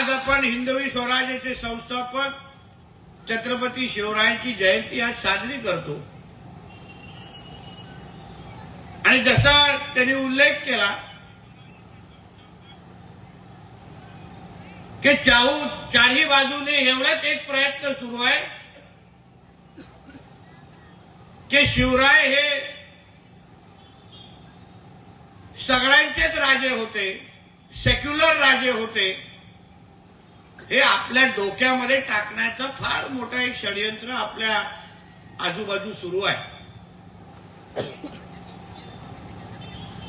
आज आपण हिंदवी स्वराज्याचे संस्थापक छत्रपती शिवरायांची जयंती आज साजरी करतो. आणि जसा त्यांनी उल्लेख केला की चाहू चारही बाजूने एवढाच एक प्रयत्न सुरू आहे की शिवराय हे सगळ्यांचेच राजे होते सेक्युलर राजे होते. हे आपल्या डोक्यामध्ये टाकण्याचं फार मोठं एक षडयंत्र आपल्या आजूबाजू सुरू आहे.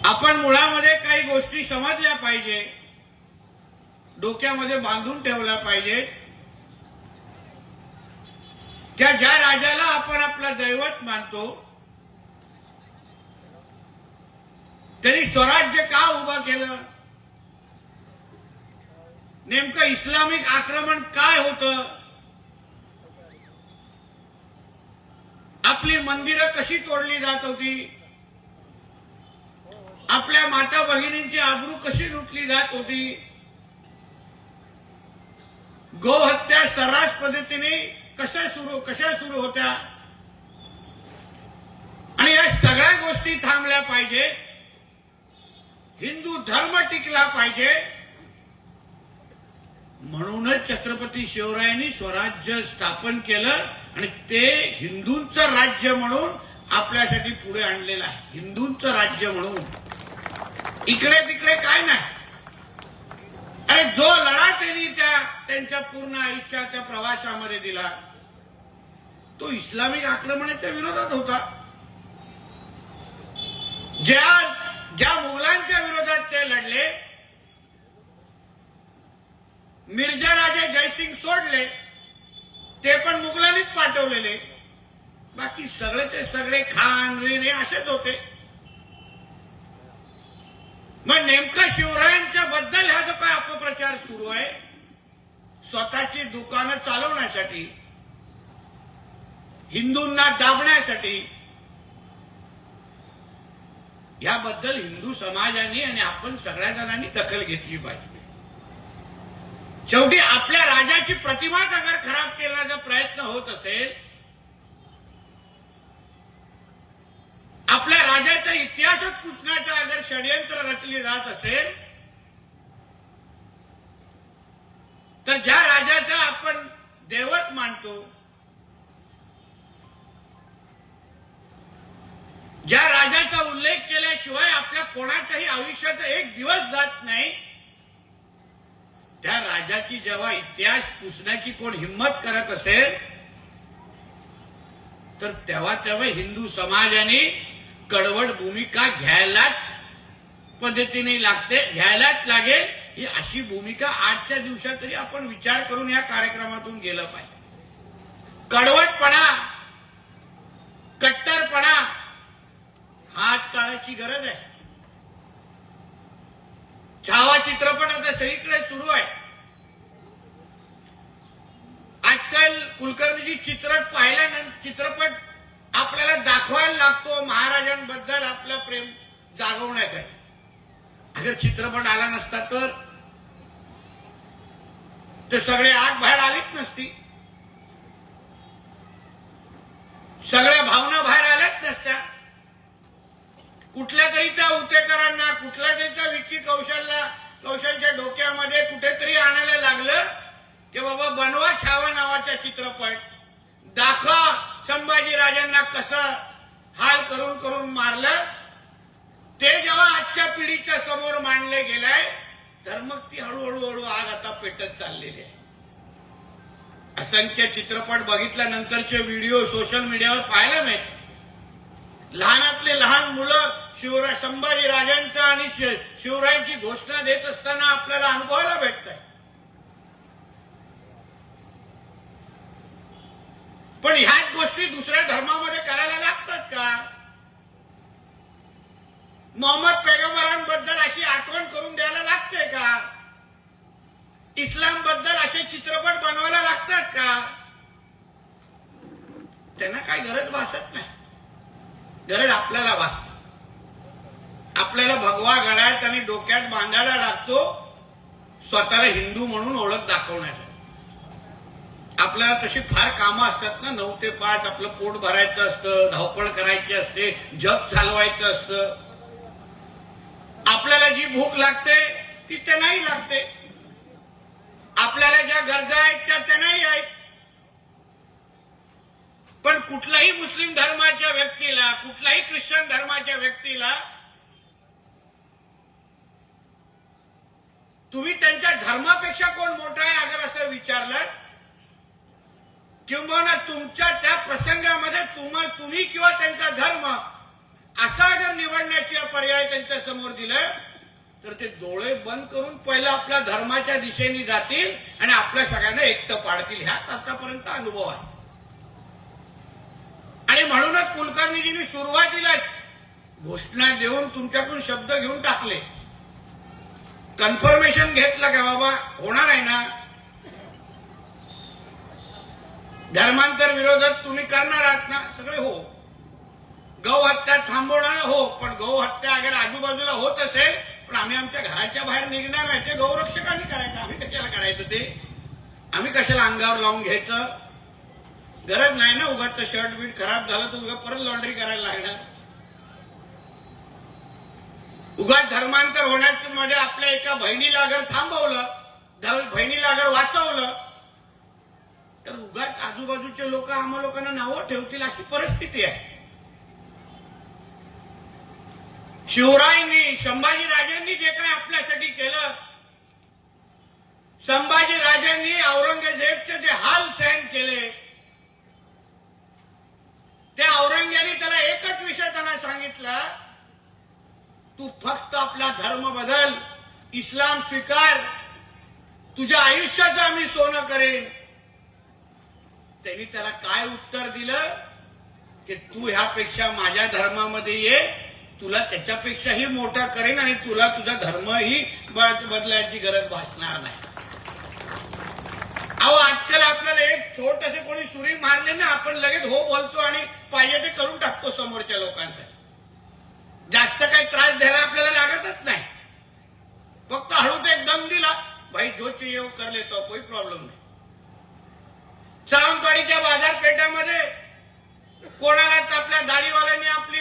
आपण मुळामध्ये काही गोष्टी समजल्या पाहिजे. डोक्यामध्ये बांधून ठेवल्या पाहिजे. त्या ज्या राजाला आपण आपला दैवत मानतो त्यांनी स्वराज्य का उभं केलं? नेमकं इस्लामिक आक्रमण काय होतं? आपली मंदिरं कशी तोडली जात होती? आपल्या माता भगिनींची आबरू कशी लुटली जात होती? गोहत्या सर्रास पद्धतीने कशा सुरू कशा सुरू होत्या? आणि या सगळ्या गोष्टी थांबल्या पाहिजे. हिंदू धर्म टिकला पाहिजे. म्हणूनच छत्रपती शिवरायांनी स्वराज्य स्थापन केलं आणि ते हिंदूंचं राज्य म्हणून आपल्यासाठी पुढे आणलेलं आहे. हिंदूंचं राज्य म्हणून. इकडे तिकडे काय नाही. अरे जो लढा त्यांनी त्या त्यांच्या पूर्ण आयुष्याच्या प्रवासामध्ये दिला तो इस्लामिक आक्रमणाच्या विरोधात होता. ज्या ज्या मुघलांच्या विरोधात ते लढले मिर्जा राजे जयसिंग सोडले ते पण मुघलांनीच पाठवलेले. बाकी सगळे ते सगळे खान रीन असेच होते. मग नेमकं शिवरायांच्या बद्दल हा जो काय अपप्रचार सुरू आहे स्वतःची दुकानं चालवण्यासाठी हिंदूंना दाबण्यासाठी याबद्दल हिंदू समाजाने आणि आपण सगळ्या जणांनी दखल घेतली पाहिजे. शेवटी आपल्या राजाची प्रतिमाच अगर खराब करण्याचा प्रयत्न होत असेल आपल्या राजाचा इतिहासच पुसण्याचं अगर षडयंत्र रचले जात असेल तर ज्या राजाचा आपण देवत मानतो ज्या राजाचा उल्लेख केल्याशिवाय आपल्या कोणाच्याही आयुष्याचा एक दिवस जात नाही त्या राजाची जेव्हा इतिहास पुसण्याची कोण हिंमत करत असेल तर तेव्हा तेव्हा हिंदू समाजाने कडवड भूमिका घ्यायलाच पद्धतीने लागते घ्यायलाच लागेल. ही अशी भूमिका आजच्या दिवसात तरी आपण विचार करून या कार्यक्रमातून गेलं पाहिजे. कडवटपणा कट्टरपणा हा आज काळाची गरज आहे. छावा चित्रपट आता सगळीकडे सुरू आहे. आजकाल कुलकर्णीजी चित्रपट पाहिल्यानंतर चित्रपट आपल्याला दाखवायला लागतो महाराजांबद्दल आपलं प्रेम जागवण्यासाठी. अगर चित्रपट आला नसता तर ते सगळे आग बाहेर आलीच नसती. सगळ्या भावना बाहेर आल्याच नसत्या. कुठल्या तरी त्या उतेकरांना कुठल्या तरी त्या विक्की कौशलला कौशलच्या डोक्यामध्ये कुठेतरी आणायला लागलं की बाबा बनवा छावा नावाचा चित्रपट. दाखवा संभाजीराजांना कसं हाल करून करून मारलं. ते जेव्हा आजच्या पिढीच्या समोर मांडले गेलाय तर मग ती हळूहळू हळू आग आता पेटत चाललेली आहे. असंख्य चित्रपट बघितल्यानंतरचे व्हिडिओ सोशल मीडियावर पाहायला मिळते लहानातले लहान मुलं शिवराय संभाजी राजांचा आणि शिवरायांची घोषणा देत असताना आपल्याला अनुभवायला भेटत आहे पण ह्याच गोष्टी दुसऱ्या धर्मामध्ये करायला लागतात का? मोहम्मद पैगंबरांबद्दल अशी आठवण करून द्यायला लागते का? इस्लामबद्दल असे चित्रपट बनवायला लागतात का? त्यांना काही गरज भासत नाही. गरज आपल्याला भासते. आपल्याला भगवा गळ्यात आणि डोक्यात बांधायला लागतो स्वतःला हिंदू म्हणून ओळख दाखवण्यासाठी. आपल्याला तशी फार कामं असतात ना नऊ ते पाच आपलं पोट भरायचं असतं धावपळ करायची असते जग चालवायचं असतं. आपल्याला जी भूक लागते ती त्यांनाही लागते. आपल्याला ज्या गरजा आहेत त्या त्यांनाही आहेत. पण कुठल्याही मुस्लिम धर्माच्या व्यक्तीला कुठल्याही ख्रिश्चन धर्माच्या व्यक्तीला तुम्ही त्यांच्या धर्मापेक्षा कोण मोठा आहे अगर असं विचारलं किंवा तुमच्या त्या प्रसंगामध्ये तुम्ही किंवा त्यांचा धर्म असा जर निवडण्याचा पर्याय त्यांच्यासमोर दिलं तर ते डोळे बंद करून पहिलं आपल्या धर्माच्या दिशेने जातील आणि आपल्या सगळ्यांना एकटं पाडतील. ह्याच आतापर्यंत अनुभव आहे. आणि म्हणूनच कुलकर्णीजींनी सुरुवातीलाच घोषणा देऊन तुमच्याकडून शब्द घेऊन टाकले. कन्फर्मेशन घेतलं का बाबा? होणार आहे ना? धर्मांतर विरोधात तुम्ही करणार आहात ना? सगळे हो. गौ हत्या थांबवणार हो पण गौ हत्या अगर आजूबाजूला होत असेल पण आम्ही आमच्या घराच्या बाहेर निघणार नाही. ते गौरक्षकांनी करायचं. आम्ही कशाला करायचं ते? आम्ही कशाला अंगावर लावून घ्यायचं? गरज नाही ना उगाच शर्ट बीट खराब झालं तर उगा परत लॉन्ड्री करायला लागणार. उगाच धर्मांतर होण्यामध्ये म्हणजे आपल्या एका बहिणीला अगर थांबवलं बहिणीला अगर वाचवलं तर उगाच आजूबाजूचे लोक आम्हा लोकांना नावं ठेवतील अशी परिस्थिती आहे. शिवरायांनी संभाजीराजांनी जे काही आपल्यासाठी केलं संभाजीराजांनी औरंगजेबचे जे हाल सहन केले त्या औरंग्याने त्याला एकच विषय त्यांना सांगितला तू फक्त आपला धर्म बदल इस्लाम स्वीकार तुझ्या आयुष्याचं आम्ही सोनं करेन. त्यांनी त्याला काय उत्तर दिलं? की तू ह्यापेक्षा माझ्या धर्मामध्ये ये तुला त्याच्यापेक्षाही मोठा करेन आणि तुला तुझा धर्मही ब- बदलायची गरज भासणार नाही. अहो आजकाल आपल्याला एक छोटसे कोणी सुरी मारले ना आपण लगेच हो बोलतो आणि पाहिजे ते करून टाकतो समोरच्या लोकांसाठी. जास्त काही त्रास द्यायला आपल्याला लागतच नाही. फक्त हळूच एक दम दिला भाई जो चाहिए वो कर लेतो कोई प्रॉब्लेम नाही. सावंतवाडीच्या बाजारपेठामध्ये कोणालाच आपल्या दाढीवाल्यांनी आपली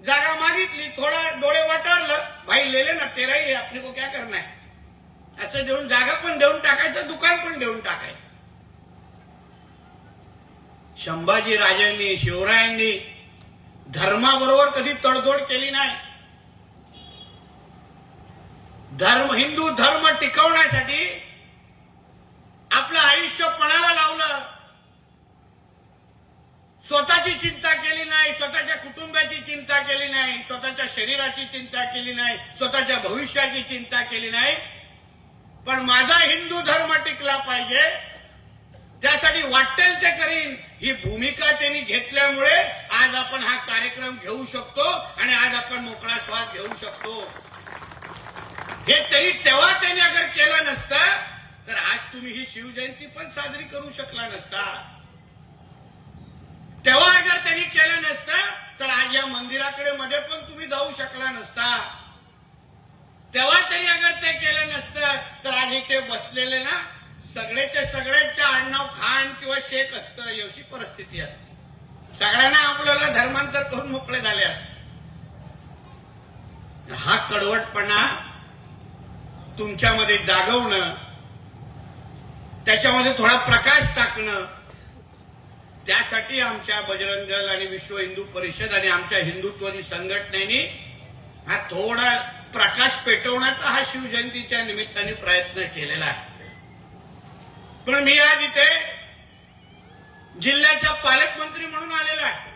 जागा मागितली थोडा डोळे वाटारलं भाई लेले ना तेराही आपली को क्या करणार असं देऊन जागा पण देऊन टाकायचं दुकान पण देऊन टाकायचं. संभाजी राजांनी शिवरायांनी धर्माबरोबर कधी तडजोड केली नाही. धर्म हिंदू धर्म टिकवण्यासाठी आपलं आयुष्य पणाला लावलं. स्वतःची चिंता केली नाही स्वतःच्या कुटुंबाची चिंता केली नाही स्वतःच्या शरीराची चिंता केली नाही स्वतःच्या भविष्याची चिंता केली नाही. पण माझा हिंदू धर्म टिकला पाहिजे. त्यासाठी वाटेल ते करीन. ही भूमिका त्यांनी घेतल्यामुळे आज आपण हा कार्यक्रम घेऊ शकतो आणि आज आपण मोकळा श्वास घेऊ शकतो. हे तरी तेव्हा त्यांनी अगर केलं नसतं तर आज तुम्ही ही शिवजयंती पण साजरी करू शकला नसता. तेव्हा अगर त्यांनी केलं नसतं तर आज या मंदिराकडे मध्ये पण तुम्ही जाऊ शकला नसता. तेव्हा तरी अगर ते केलं नसतं तर आज इथे बसलेले ना सगळेचे सगळ्यांच्या आडनाव खान किंवा शेख असतं अशी परिस्थिती असते. सगळ्यांना आपल्याला धर्मांतर करून मोकळे झाले असते. हा कडवटपणा तुमच्यामध्ये जागवणं त्याच्यामध्ये थोडा प्रकाश टाकणं त्यासाठी आमच्या बजरंग दल आणि विश्व हिंदू परिषद आणि आमच्या हिंदुत्वादी संघटनेने हा थोडा प्रकाश पेटवण्याचा हा शिवजयंतीच्या निमित्ताने प्रयत्न केलेला आहे. पण मी आज इथे जिल्ह्याचा पालकमंत्री म्हणून आलेला आहे.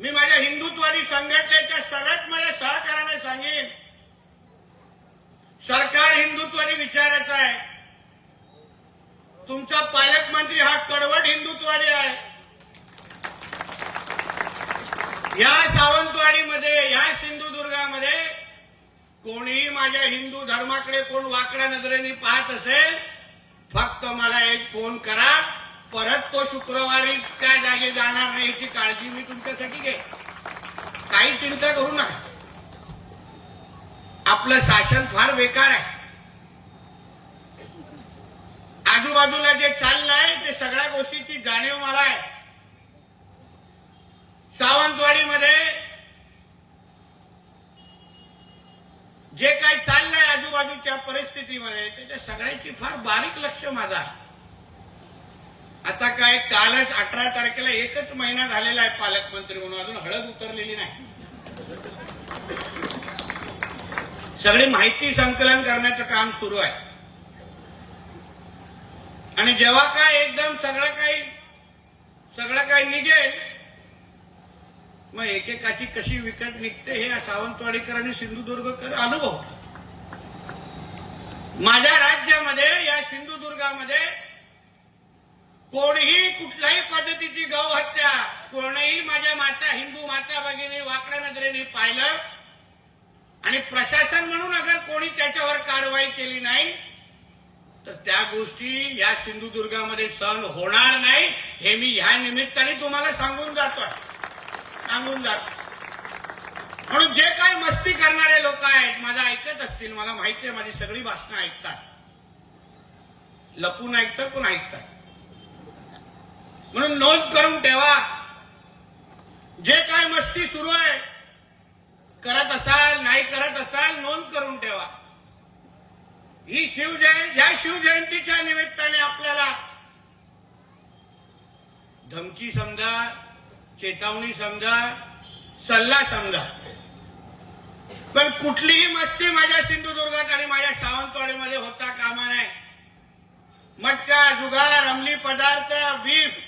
मी माझ्या हिंदुत्वादी संघटनेच्या सर्वात माझ्या सहकार्याने सांगेन सरकार हिंदुत्वादी विचाराचं आहे. तुमचा पालकमंत्री हा कडवट हिंदुत्वादी आहे. या सावंतवाडीमध्ये या सिंधुदुर्गामध्ये कोणीही माझ्या हिंदू धर्माकडे कोण वाकड्या नजरेने पाहत असेल फक्त मला एक फोन करा परत तो शुक्रवारी त्या जागी जाणार नाही याची काळजी मी तुमच्यासाठी घे काही चिंता करू नका. आपलं शासन फार बेकार आहे. आजूबाजूला जे चाललंय ते सगळ्या गोष्टीची जाणीव मला आहे. सावंतवाडीमध्ये जे काही चाललंय आजूबाजूच्या परिस्थितीमध्ये त्याच्या सगळ्याची फार बारीक लक्ष माझं आहे. आता काय कालच अठरा तारखेला एकच महिना झालेला आहे पालकमंत्री म्हणून अजून हळद उतरलेली नाही. सगळी माहिती संकलन करण्याचं काम सुरू आहे. आणि जेव्हा काय एकदम सगळं काही सगळं काही निघेल मग एकेकाची कशी विकट निघते हे सावंतवाडीकर आणि सिंधुदुर्गकर अनुभव. माझ्या राज्यामध्ये या सिंधुदुर्गामध्ये कोणीही कुठल्याही पद्धतीची गौ हत्या कोणीही माझ्या माता हिंदू माता भगिनी वाकड्या नजरेने पाहिलं. आणि प्रशासन म्हणून अगर कोणी त्याच्यावर कारवाई केली नाही तर त्या गोष्टी या सिंधुदुर्गामध्ये सहन होणार नाही हे मी ह्या निमित्ताने तुम्हाला सांगून जातोय. सांगून जातो म्हणून जे काय मस्ती करणारे लोक आहेत माझं ऐकत असतील मला माहिती आहे माझी सगळी भाषणं ऐकतात. लपून ऐकतात पण ऐकतात. म्हणून नोंद करून ठेवा. जे काय मस्ती सुरू आहे करत असाल नाही करत असाल नोंद करून ठेवा. ही शिवजयंती या शिवजयंतीच्या निमित्ताने आपल्याला धमकी समजा चेतावणी समजा सल्ला समजा. पण कुठलीही मस्ती माझ्या सिंधुदुर्गात आणि माझ्या सावंतवाडीमध्ये होता कामा नाही मटका जुगार अंमली पदार्थ बीफ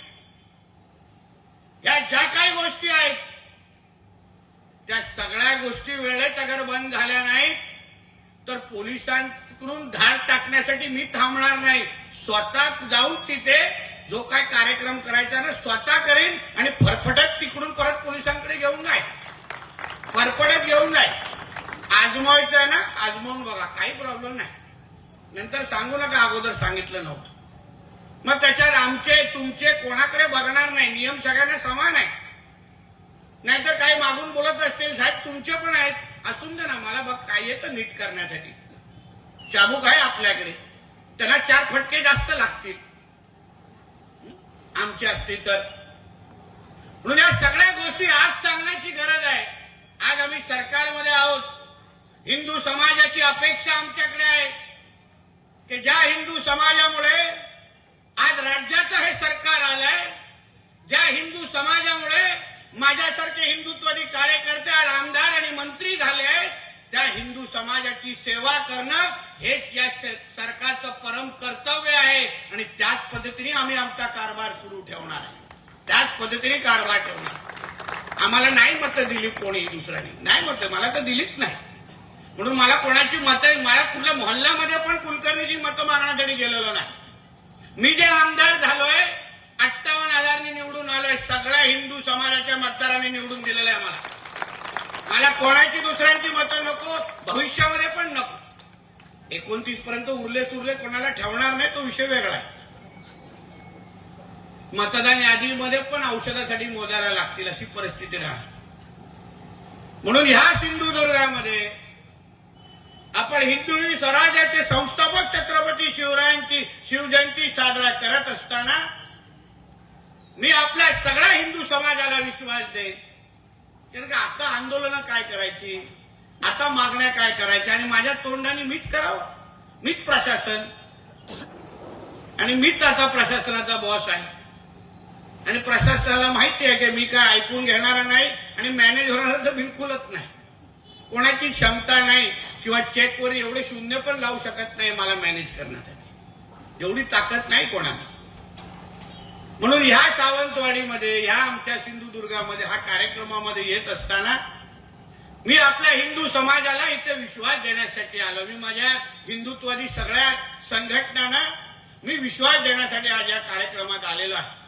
या ज्या काही गोष्टी आहेत त्या सगळ्या गोष्टी वेळेत अगर बंद झाल्या नाही तर पोलिसांकडून धार टाकण्यासाठी मी थांबणार नाही. स्वतः जाऊन तिथे जो काय कार्यक्रम करायचा ना स्वतः करेन आणि फरफटत तिकडून परत पोलिसांकडे घेऊन जाय फरफटत घेऊन जाय आजमावायचं आहे ना आजमावून बघा काही प्रॉब्लेम नाही. नंतर सांगू नका अगोदर सांगितलं नव्हतं. मग त्याच्यात आमचे तुमचे कोणाकडे बघणार नाही नियम सगळ्यांना समान आहे. नाहीतर काही मागून बोलत असतील साहेब तुमचे पण आहेत. असून दे ना मला बघ काय येतं नीट करण्यासाठी. चाबूक आहे आपल्याकडे. त्यांना चार फटके जास्त लागतील. आमचे असतील तर म्हणून या सगळ्या गोष्टी आज सांगण्याची गरज आहे. आज आम्ही सरकारमध्ये आहोत. हिंदू समाजाची अपेक्षा आमच्याकडे आहे. की ज्या हिंदू समाजामुळे आज राज्याचं हे सरकार आलंय ज्या हिंदू समाजामुळे माझ्यासारखे हिंदुत्ववादी कार्यकर्ते आज आमदार आणि मंत्री झाले आहेत त्या हिंदू समाजाची सेवा करणं हेच या सरकारचं परम कर्तव्य आहे. आणि त्याच पद्धतीने आम्ही आमचा कारभार सुरू ठेवणार आहे. त्याच पद्धतीने कारभार ठेवणार आम्हाला नाही मतं दिली कोणी दुसऱ्याने. नाही मतं. मला तर दिलीच नाही. म्हणून मला कोणाची मतं मला कुठल्या मोहल्ल्यामध्ये पण कुलकर्णीची मतं मागण्यासाठी गेलेलो नाही. मी जे आमदार झालोय अठ्ठावन्न हजारनी निवडून आलोय. सगळ्या हिंदू समाजाच्या मतदारांनी निवडून दिलेलं आहे मला मला कोणाची दुसऱ्यांची मतं नको भविष्यामध्ये पण नको. एकोणतीस पर्यंत उरले सुरले कोणाला ठेवणार नाही तो विषय वेगळा आहे. मतदान यादीमध्ये पण औषधासाठी मोजायला लागतील अशी परिस्थिती राहणार. म्हणून ह्या सिंधुदुर्गामध्ये आपण हिंदू स्वराज्याचे संस्थापक छत्रपती शिवरायांची शिवजयंती साजरा करत असताना मी आपल्या सगळ्या हिंदू समाजाला विश्वास देईन. कारण का आता आंदोलनं काय करायची? आता मागण्या काय करायच्या? आणि माझ्या तोंडाने मीच करावं? मीच प्रशासन? आणि मीच आता प्रशासनाचा बॉस आहे. आणि प्रशासनाला माहिती आहे की मी काय ऐकून घेणारा नाही आणि मॅनेज होणार तर बिलकुलच नाही. कोणाची क्षमता नाही किंवा चेकवर एवढे शून्य पण लावू शकत नाही मला मॅनेज करण्यासाठी. एवढी ताकद नाही कोणाची म्हणून ह्या सावंतवाडीमध्ये ह्या आमच्या सिंधुदुर्गामध्ये हा कार्यक्रमामध्ये येत असताना मी आपल्या हिंदू समाजाला इथे विश्वास देण्यासाठी आलो. मी माझ्या हिंदुत्वादी सगळ्या संघटनांना मी विश्वास देण्यासाठी आज या कार्यक्रमात आलेलो आहे.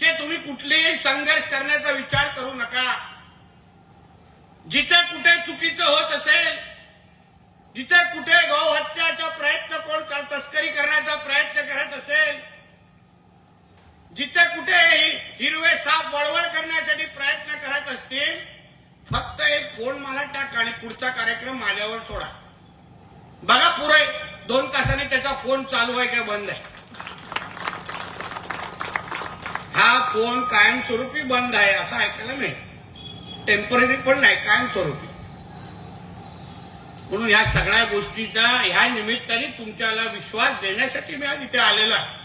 की तुम्ही कुठलेही संघर्ष करण्याचा विचार करू नका. जिथे कुठे चुकीचं होत असेल जिथे कुठे गौ हत्याचा प्रयत्न कोण तस्करी करण्याचा प्रयत्न करत असेल जिथे कुठेही हिरवे साप वळवळ करण्यासाठी प्रयत्न करत असतील फक्त एक फोन मला टाक आणि पुढचा कार्यक्रम माझ्यावर सोडा. बघा पुरे दोन तासाने त्याचा फोन चालू आहे का बंद आहे? हा फोन कायमस्वरूपी बंद आहे असं ऐकायला मिळेल. टेंपररी पण नाही कायमस्वरूपी. म्हणून ह्या सगळ्या गोष्टीचा ह्या निमित्ताने तुमच्याला विश्वास देण्यासाठी मी आज इथे आलेलो आहे.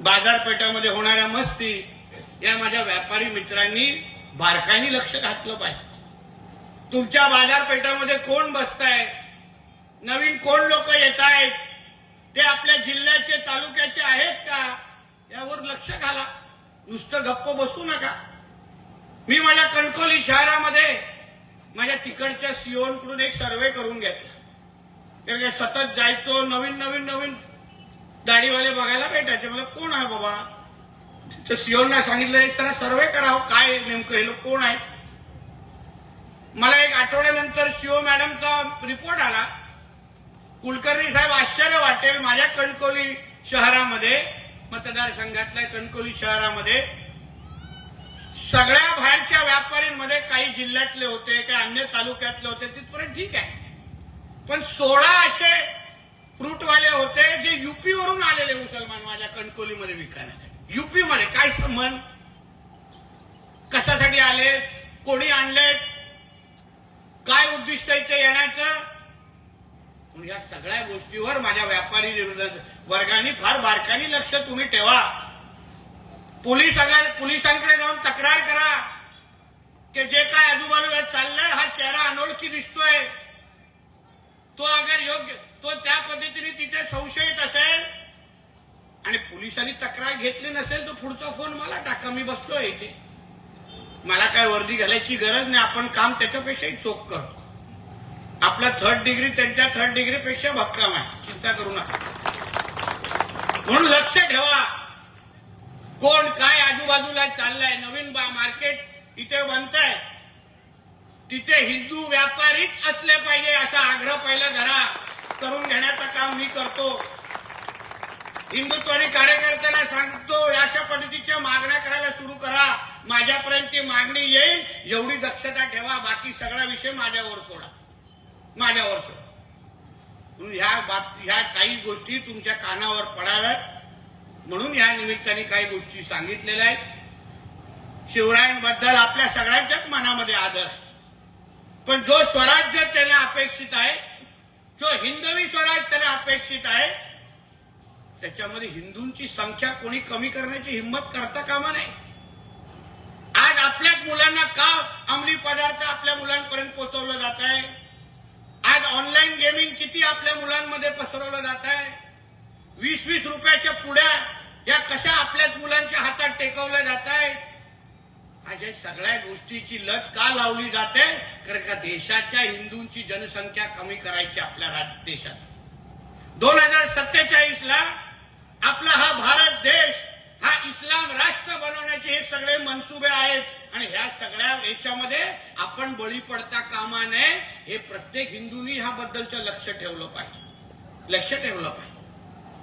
बाजारपेठामध्ये होणाऱ्या मस्ती या माझ्या व्यापारी मित्रांनी बारकाईने लक्ष घातलं पाहिजे. तुमच्या बाजारपेठामध्ये कोण बसताय? नवीन कोण लोक येत आहेत ते आपल्या जिल्ह्याचे तालुक्याचे आहेत का? यावर लक्ष घाला. नुसतं गप्प बसू नका. मी माझ्या कणकोली शहरामध्ये माझ्या तिकडच्या सीओकडून एक सर्वे करून घेतला. सतत जायचो नवीन नवीन नवीन गाडीवाले बघायला भेटायचे. मला कोण आहे बाबा? तर सीओना सांगितलं एक जरा सर्वे करावं काय नेमकं? हे लोक कोण आहे मला एक आठवड्यानंतर सीओ मॅडमचा रिपोर्ट आला. कुलकर्णी साहेब आश्चर्य वाटेल. माझ्या कणकोली शहरामध्ये मतदारसंघातल्या कणकोली शहरामध्ये सगळ्या बाहेरच्या व्यापाऱ्यांमध्ये काही जिल्ह्यातले होते काही अन्य तालुक्यातले होते तिथपर्यंत ठीक आहे. पण सोळा असे फ्रूटवाले होते जे युपी वरून आलेले मुसलमान माझ्या कणकोलीमध्ये विकण्यासाठी. युपी मध्ये काय संबंध? कशासाठी आले? कोणी आणले? काय उद्दिष्ट इथे येण्याचं? या सगळ्या गोष्टीवर माझ्या व्यापारी वर्गाने फार बारकानी लक्ष तुम्ही ठेवा. पोलीस अगर पोलिसांकडे जाऊन तक्रार करा की जे काय आजूबाजूला चाललंय हा चेहरा अनोळखी दिसतोय. तो अगर योग्य तो त्या पद्धतीने तिथे संशयित असेल आणि पोलिसांनी तक्रार घेतली नसेल तर पुढचा फोन मला टाका मी बसतोय इथे. मला काय वर्दी घालायची गरज नाही आपण काम त्याच्यापेक्षाही चोख करतो. आपला थर्ड डिग्री त्यांच्या थर्ड डिग्रीपेक्षा भक्कम आहे चिंता करू नका. म्हणून लक्ष ठेवा. कोण काय आजूबाजूला चाललंय नवीन बा मार्केट इथे बनताय. तिथे हिंदू व्यापारीच असले पाहिजे असा आग्रह पहिला धरा. करून घेण्याचं काम मी करतो. हिंदुत्वादी कार्यकर्त्यांना सांगतो अशा पद्धतीच्या मागण्या करायला सुरू करा. माझ्यापर्यंत मागणी येईल. एवढी दक्षता ठेवा. बाकी सगळा विषय माझ्यावर सोडा. माझ्यावर सोडा. म्हणून ह्या बाब ह्या काही गोष्टी तुमच्या कानावर पडाव्यात. म्हणून या निमित्ताने काही गोष्टी सांगितलेल्या आहेत. शिवरायांबद्दल आपल्या सगळ्यांच्याच मनामध्ये आदर. आहे पण जो स्वराज्य त्याने अपेक्षित आहे जो हिंदवी स्वराज त्याला अपेक्षित आहे त्याच्यामध्ये हिंदूंची संख्या कोणी कमी करण्याची हिंमत करता कामा नाही आज आपल्याच मुलांना का अंमली पदार्थ आपल्या मुलांपर्यंत पोहोचवलं जात आहे? आज ऑनलाईन गेमिंग किती आपल्या मुलांमध्ये पसरवलं जात आहे? वीस वीस रुपयाच्या पुढ्या या कशा आपल्याच मुलांच्या हातात टेकवल्या जात आहेत? अशा सगळ्या गोष्टीची लत का लावली जाते? कारण का देशाच्या हिंदूंची जनसंख्या कमी करायची आपल्या राज्य देशात. दोन हजार सत्तेचाळीस ला आपला हा भारत देश हा इस्लाम राष्ट्र बनवण्याचे हे सगळे मनसुबे आहेत. आणि ह्या सगळ्या याच्यामध्ये आपण बळी पडता कामा नये हे प्रत्येक हिंदूंनी ह्याबद्दलचं लक्ष ठेवलं पाहिजे. लक्ष ठेवलं पाहिजे.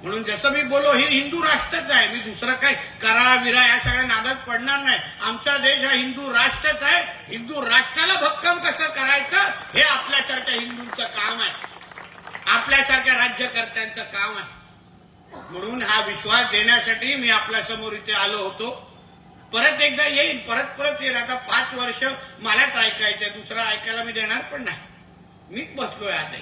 म्हणून जसं मी बोलो हे हिंदू राष्ट्रच आहे. मी दुसरं काय करा विरा या सगळ्या नादात पडणार नाही. आमचा देश हा हिंदू राष्ट्रच आहे. हिंदू राष्ट्राला भक्कम कसं करायचं हे आपल्यासारख्या हिंदूंचं काम आहे. आपल्यासारख्या राज्यकर्त्यांचं काम आहे. म्हणून हा विश्वास देण्यासाठी मी आपल्यासमोर इथे आलो होतो. परत एकदा येईल परत परत येईल. आता पाच वर्ष मलाच ऐकायचंय दुसरं ऐकायला मी देणार पण नाही. मीच बसलोय आता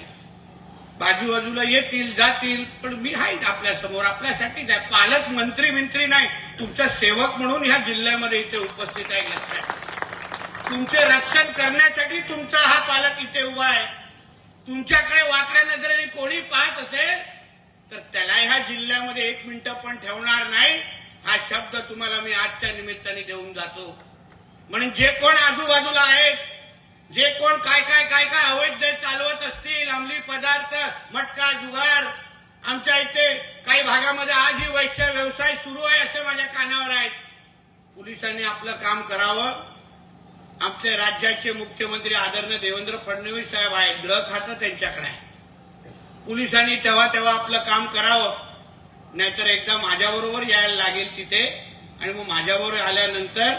बाजूबाजूला येतील जातील पण मी आहे आपल्यासमोर आपल्यासाठीच आहे पालक मंत्री मंत्री नाही. तुमचा सेवक म्हणून ह्या जिल्ह्यामध्ये इथे उपस्थित आहे लक्षात तुमचे रक्षण करण्यासाठी तुमचा हा पालक इथे उभा आहे. तुमच्याकडे वाकड्या नजरेने कोणी पाहत असेल तर त्याला ह्या जिल्ह्यामध्ये एक मिनिटं पण ठेवणार नाही. हा शब्द तुम्हाला मी आजच्या निमित्ताने देऊन जातो. म्हणून जे कोण आजूबाजूला आहेत जे कोण काय काय काय काय अवैध चालवत असतील अंमली पदार्थ मटका जुगार आमच्या इथे काही भागामध्ये आज ही वैश्य व्यवसाय सुरू आहे असे माझ्या कानावर आहेत. पोलिसांनी आपलं काम करावं. आमचे राज्याचे मुख्यमंत्री आदरणीय देवेंद्र फडणवीस साहेब आहेत गृह खातं त्यांच्याकडे आहे पोलिसांनी तेव्हा तेव्हा आपलं काम करावं. नाहीतर एकदा माझ्याबरोबर यायला लागेल तिथे आणि मग माझ्याबरोबर आल्यानंतर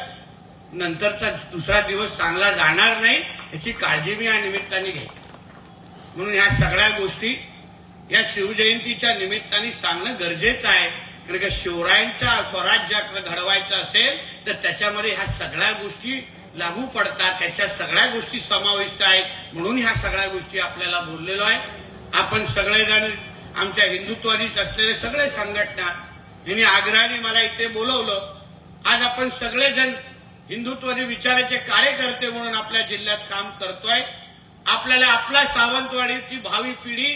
नंतरचा दुसरा दिवस चांगला जाणार नाही. याची काळजी मी या निमित्ताने घे म्हणून ह्या सगळ्या गोष्टी या शिवजयंतीच्या निमित्ताने सांगणं गरजेचं आहे. कारण का शिवरायांच्या स्वराज्याकडे घडवायचं असेल तर त्याच्यामध्ये ह्या सगळ्या गोष्टी लागू पडतात. त्याच्या सगळ्या गोष्टी समाविष्ट आहेत. म्हणून ह्या सगळ्या गोष्टी आपल्याला बोललेलो आहे. आपण सगळेजण आमच्या हिंदुत्वादीच असलेले सगळे संघटना यांनी आग्रहाने मला इथे बोलवलं. आज आपण सगळेजण हिंदुत्ववादी विचाराचे कार्यकर्ते म्हणून आपल्या जिल्ह्यात काम करतोय. आपल्याला आपला सावंतवाडीची भावी पिढी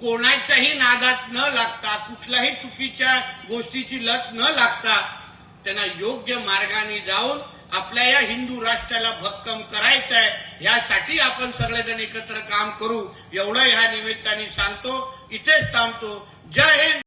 कोणाच्याही नादात न लागता कुठल्याही चुकीच्या गोष्टीची लत न लागता त्यांना योग्य मार्गाने जाऊन आपल्या या हिंदू राष्ट्राला भक्कम करायचं आहे यासाठी आपण सगळेजण एकत्र काम करू. एवढं ह्या निमित्ताने सांगतो. इथेच थांबतो. जय हिंद!